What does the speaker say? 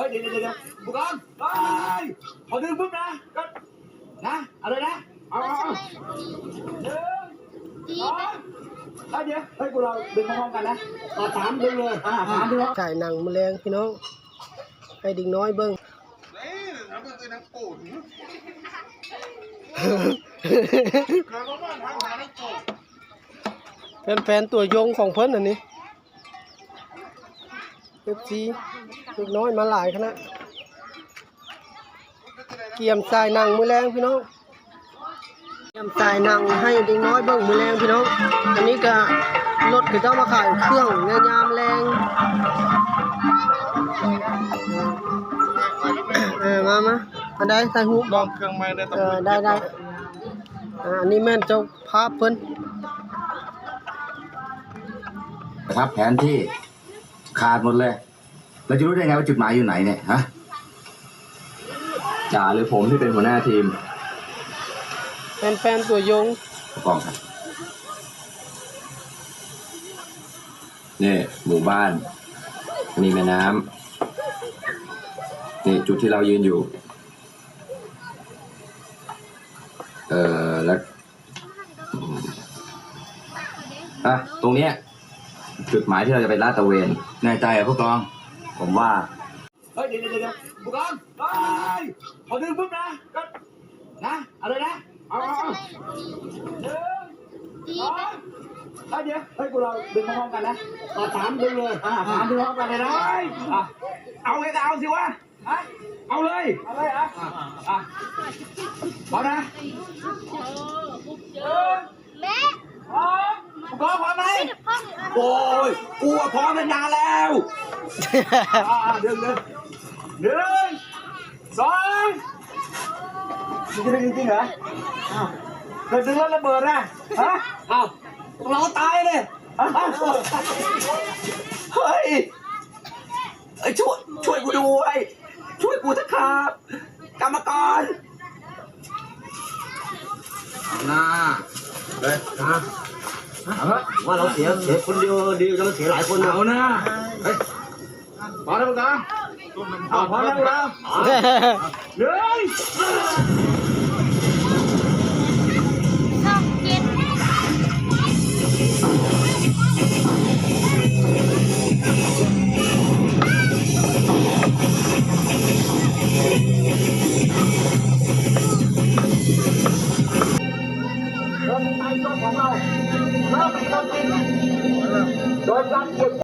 ฮ้ยเดี๋ยวเดี๋ยวเดี๋ยวผู้กองเฮ้ยพอดึงปุ๊บนะก็นะเอะไรนะเอาเอาเอาหนึ่งดีสองไหมเฮ้ยเดี๋ยวเฮ้ยพวกเราดึงพร้อมๆกันนะต่อสามดึงเลยอ่าสามดึงจ่ายหนังแมลงพี่น้องให้ดิ่งน้อยเบิ้งนี่น้ำมันคือน้ำปูนเคยบอกว่าทางหาน้ำปูนแฟนๆตัวยงของเพิ่นอันนี้เอฟซีเด็กน้อยมาหลายคณะเกียมสายหนังมือแรงพี่น้องเกียมสายหนังให้เด็กน้อยเบิ้งมือแรงพี่น้องอันนี้ก็รถก็เจ้ามาขายเครื่องงานยามแรงเออมามาอันใดใส่หูลบอองกเครื่องไม้ได้เออได้ได้อ่าอันนี้แม่นเจ้าภาพเพิ่นครับแผนที่ ขาดหมดเลย เราจะรู้ได้ไงว่าจุดหมายอยู่ไหนเนี่ยฮะจ่าหรือผมที่เป็นหัวหน้าทีม แฟนๆตัวยงผู้กองครับนี่หมู่บ้านมีแม่น้ำนี่จุดที่เรายืนอยู่ เออแล้วอืมอะตรงเนี้ย จุดหมายที่เราจะไปลาดตระเวนแน่ใจเหรอผู้กอง ผมว่า เฮ้ยเดี๋ยวเดี๋ยวเดี๋ยวผู้กองเฮ้ยพอดึงปุ๊บนะก็นะเอะไรนะเอาเอาเอาหนึ่งดีสองไหมเฮ้ยเดี๋ยวเฮ้ยพวกเราดึงพร้อมๆกันนะต่อสามดึงเลยอ่าสามดึงพร้อมกันเลยนะอะเอาไงก็เอาสิวะฮะเอาเลยเอาเลยอะอะพร้อมนะหนึ่ง แม่ สองผู้กองพร้อมไหม พ่อหนู โอ้ยกูอะพร้อมมานานแล้วอ่าเดินเลยหนึ่งสองมึงจะดึงจริงๆเหรออ้าวเกิดดึงแล้วระเบิดนะฮะอ้าวเราตายเลยอ้าวเฮ้ยเอ้ยช่วยช่วยกูด้วยช่วยกูเถอะครับ กรรมกรน่าเฮ้ยนะ ว่าเราเสียเสียคนเดียวดีจะเราเสียหลายคนเอานะเฮ้ยพอแล้วมึงนะเอาพอแล้วมึงนะเฮ้ย โดยการเก็บ